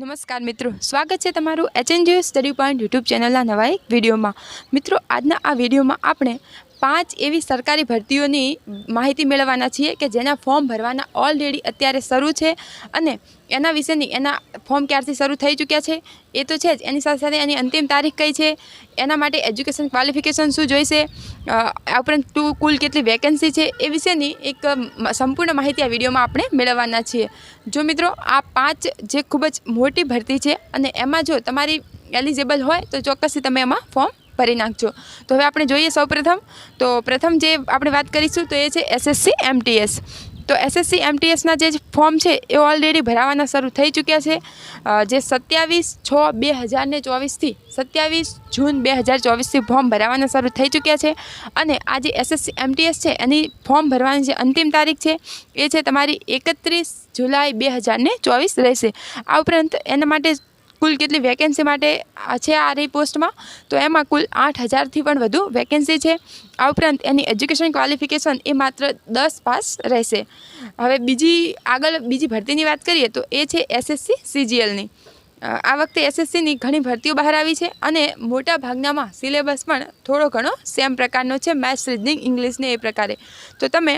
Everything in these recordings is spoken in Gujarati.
નમસ્કાર મિત્રો, સ્વાગત છે તમારું એચએનજીઓ સ્ટડી પોઈન્ટ યુટ્યુબ ચેનલના નવા એક વિડીયોમાં. મિત્રો, આજના આ વિડીયોમાં આપણે પાંચ એવી સરકારી ભરતીઓની માહિતી મેળવવાના છીએ કે જેના ફોર્મ ભરવાના ઓલરેડી અત્યારે શરૂ છે અને એના વિશેની એના ફોર્મ ક્યારથી શરૂ થઈ ચૂક્યા છે, એ તો છે જ. એની સાથે સાથે એની અંતિમ તારીખ કઈ છે, એના માટે એજ્યુકેશન ક્વોલિફિકેશન શું જોઈશે આ ઉપરાંત ટુ કુલ કેટલી વેકેન્સી છે, એ વિશેની એક સંપૂર્ણ માહિતી આ વિડીયોમાં આપણે મેળવવાના છીએ. જો મિત્રો, આ પાંચ જે ખૂબ જ મોટી ભરતી છે અને એમાં જો તમારી એલિજિબલ હોય તો ચોક્કસથી તમે એમાં ફોર્મ ભરી નાખજો. તો હવે આપણે જોઈએ સૌપ્રથમ. તો પ્રથમ જે આપણે વાત કરીશું તો એ છે એસએસસી એમટીએસ તો એસએસસી એમટીએસના જે ફોર્મ છે એ ઓલરેડી ભરાવાના શરૂ થઈ ચૂક્યા છે. જે સત્યાવીસ છ બે હજારને ચોવીસથી સત્યાવીસ જૂન બે હજાર ચોવીસથી ફોર્મ ભરાવાના શરૂ થઈ ચૂક્યા છે. અને આ જે એસએસસી એમટીએસ છે એની ફોર્મ ભરવાની જે અંતિમ તારીખ છે એ છે તમારી એકત્રીસ જુલાઈ બે હજારને ચોવીસ રહેશે. આ ઉપરાંત એના માટે કુલ કેટલી વેકેન્સી માટે છે આ રહી પોસ્ટમાં? તો એમાં કુલ આઠ હજારથી પણ વધુ વેકેન્સી છે. આ ઉપરાંત એની એજ્યુકેશન ક્વોલિફિકેશન એ માત્ર દસ પાસ રહેશે. હવે બીજી આગળ બીજી ભરતીની વાત કરીએ તો એ છે એસએસસી સીજીએલની આ વખતે એસએસસીની ઘણી ભરતીઓ બહાર આવી છે અને મોટા ભાગનામાં સિલેબસ પણ થોડો ઘણો સેમ પ્રકારનો છે. મેથ્સ રીઝનિંગ ઇંગ્લિશને એ પ્રકારે. તો તમે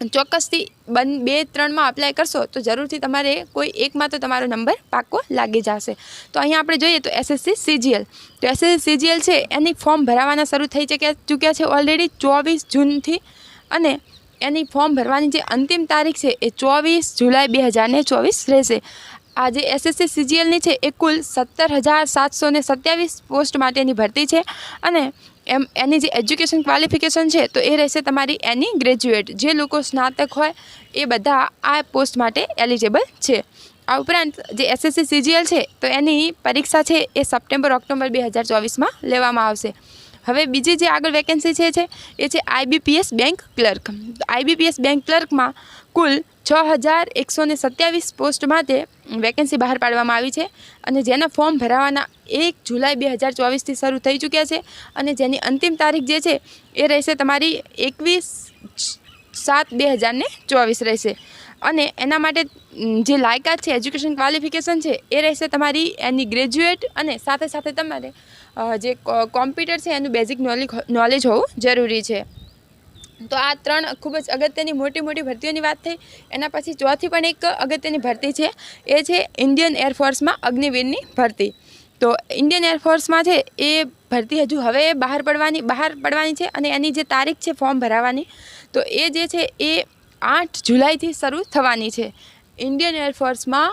ચોક્કસથી બન, બે, ત્રણમાં અપ્લાય કરશો તો જરૂરથી તમારે કોઈ એકમાં તો તમારો નંબર પાકો લાગી જશે. તો અહીંયા આપણે જોઈએ તો એસએસસી સીજીએલ તો એસએસસી સીજીએલ છે, એની ફોર્મ ભરાવાના શરૂ થઈ ચૂક્યા ચૂક્યા છે ઓલરેડી ચોવીસ જૂનથી અને એની ફોર્મ ભરવાની જે અંતિમ તારીખ છે એ ચોવીસ જુલાઈ બે હજારને ચોવીસ રહેશે. આ જે એસએસસી સીજીએલની છે, એ કુલ સત્તર હજાર સાતસો ને સત્યાવીસ પોસ્ટ માટેની ભરતી છે અને એમ, એની જે એજ્યુકેશન ક્વોલિફિકેશન છે, તો એ રહેશે તમારી એની ગ્રેજ્યુએટ. જે લોકો સ્નાતક હોય, એ બધા આ પોસ્ટ માટે એલિજેબલ છે. આ ઉપરાંત જે એસએસસી સીજીએલ છે, તો એની પરીક્ષા છે, એ સપ્ટેમ્બર, ઓક્ટોબર બે હજાર ચોવીસમાં લેવામાં આવશે. હવે બીજી જે આગળ વેકેન્સી છે, એ છે IBPS bank clerk IBPS bank ક્લર્કમાં કુલ છ હજાર એકસો ને સત્યાવીસ પોસ્ટ માટે વેકેન્સી બહાર પાડવામાં આવી છે અને જેના ફોર્મ ભરાવાના એક જુલાઈ બે હજાર ચોવીસથી શરૂ થઈ ચૂક્યા છે અને જેની અંતિમ તારીખ જે છે એ રહેશે તમારી એકવીસ સાત બે હજાર ને ચોવીસ રહેશે. અને એના માટે જે લાયકાત છે, એજ્યુકેશન ક્વોલિફિકેશન છે, એ રહેશે તમારી એની ગ્રેજ્યુએટ અને સાથે સાથે તમારે જે કોમ્પ્યુટર છે, એનું બેઝિક નોલેજ નોલેજ હોવું જરૂરી છે. તો આ ત્રણ ખૂબ જ અગત્યની મોટી મોટી ભરતીઓની વાત થઈ. એના પછી ચોથી પણ એક અગત્યની ભરતી છે. એ છે ઇન્ડિયન એરફોર્સમાં અગ્નિવીરની ભરતી. તો ઇન્ડિયન એરફોર્સમાં છે એ ભરતી હજુ હવે બહાર પડવાની બહાર પડવાની છે અને એની જે તારીખ છે ફોર્મ ભરાવાની. તો એ જે છે એ આઠ જુલાઈથી શરૂ થવાની છે. ઇન્ડિયન એરફોર્સમાં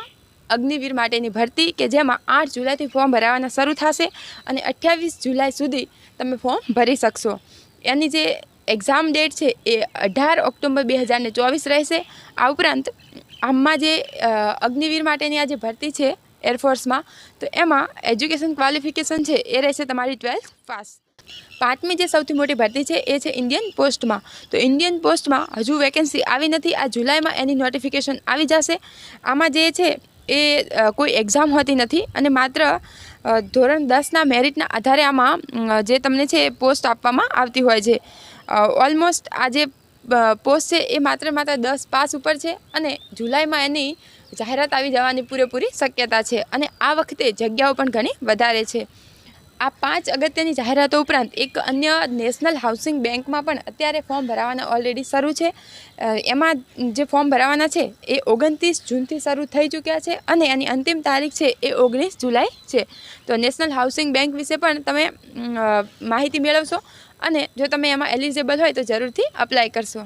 અગ્નિવીર માટેની ભરતી કે જેમાં આઠ જુલાઈથી ફોર્મ ભરાવાના શરૂ થશે અને અઠ્યાવીસ જુલાઈ સુધી તમે ફોર્મ ભરી શકશો. એની જે એક્ઝામ ડેટ છે એ અઢાર ઓક્ટોબર બે હજારને ચોવીસ રહેશે. આ ઉપરાંત આમાં જે અગ્નિવીર માટેની આ જે ભરતી છે એરફોર્સમાં તો એમાં એજ્યુકેશન ક્વોલિફિકેશન છે એ રહેશે તમારી ટ્વેલ્થ પાસ પાંચમી જે સૌથી મોટી ભરતી છે એ છે ઇન્ડિયન પોસ્ટમાં તો ઇન્ડિયન પોસ્ટમાં હજુ વેકેન્સી આવી નથી. આ જુલાઈમાં એની નોટિફિકેશન આવી જશે. આમાં જે છે એ કોઈ એક્ઝામ હોતી નથી અને માત્ર ધોરણ દસના મેરિટના આધારે આમાં જે તમને છે પોસ્ટ આપવામાં આવતી હોય છે. ઓલમોસ્ટ આ જે પોસ્ટ છે એ માત્ર માત્ર દસ પાસ ઉપર છે અને જુલાઈમાં એની જાહેરાત આવી જવાની પૂરેપૂરી શક્યતા છે અને આ વખતે જગ્યાઓ પણ ઘણી વધારે છે. આ પાંચ અગત્યની જાહેરાતો ઉપરાંત એક અન્ય નેશનલ હાઉસિંગ બેંકમાં પણ અત્યારે ફોર્મ ભરાવાના ઓલરેડી શરૂ છે. એમાં જે ફોર્મ ભરાવાના છે, એ ઓગણત્રીસ જૂનથી શરૂ થઈ ચૂક્યા છે અને એની અંતિમ તારીખ છે, એ ઓગણીસ જુલાઈ છે. તો નેશનલ હાઉસિંગ બેંક વિશે પણ તમે માહિતી મેળવશો અને જો તમે એમાં એલિજિબલ હોય તો જરૂરથી અપ્લાય કરશો.